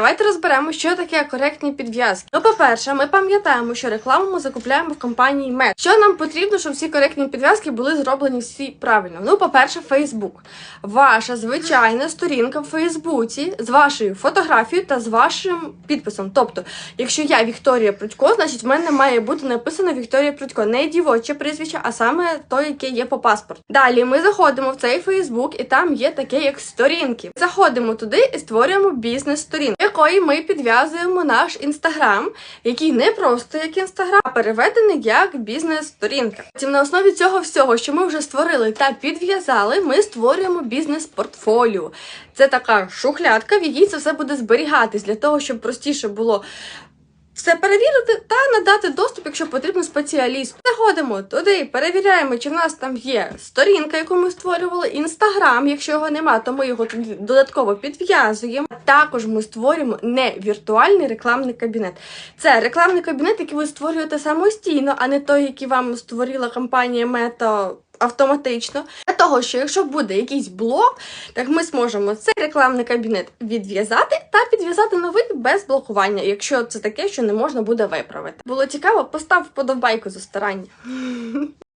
Давайте розберемо, що таке коректні підв'язки. Ну, по-перше, ми пам'ятаємо, що рекламу ми закупляємо в компанії Мед. Що нам потрібно, щоб всі коректні підв'язки були зроблені всі правильно? Ну, по-перше, Фейсбук. Ваша звичайна сторінка в Фейсбуці з вашою фотографією та з вашим підписом. Тобто, якщо я Вікторія Прудько, значить в мене має бути написано Вікторія Прудько, не дівоче прізвище, а саме той, яке є по паспорту. Далі ми заходимо в цей Фейсбук, і там є таке, як сторінки. Заходимо туди і створюємо бізнес-сторінку, якої ми підв'язуємо наш інстаграм, який не просто як інстаграм, а переведений як бізнес-сторінка. Потім на основі цього всього, що ми вже створили та підв'язали, ми створюємо бізнес-портфоліо. Це така шухлядка, в якій це все буде зберігатись для того, щоб простіше було все перевірити та надати доступ, якщо потрібно спеціалісту. Заходимо туди, перевіряємо, чи в нас там є сторінка, яку ми створювали, інстаграм. Якщо його нема, то ми його туди додатково підв'язуємо. Також ми створюємо не віртуальний рекламний кабінет. Це рекламний кабінет, який ви створюєте самостійно, а не той, який вам створила компанія Мета. Автоматично для того, що якщо буде якийсь блок, так ми зможемо цей рекламний кабінет відв'язати та підв'язати новий без блокування, якщо це таке, що не можна буде виправити. Було цікаво, постав вподобайку за старання.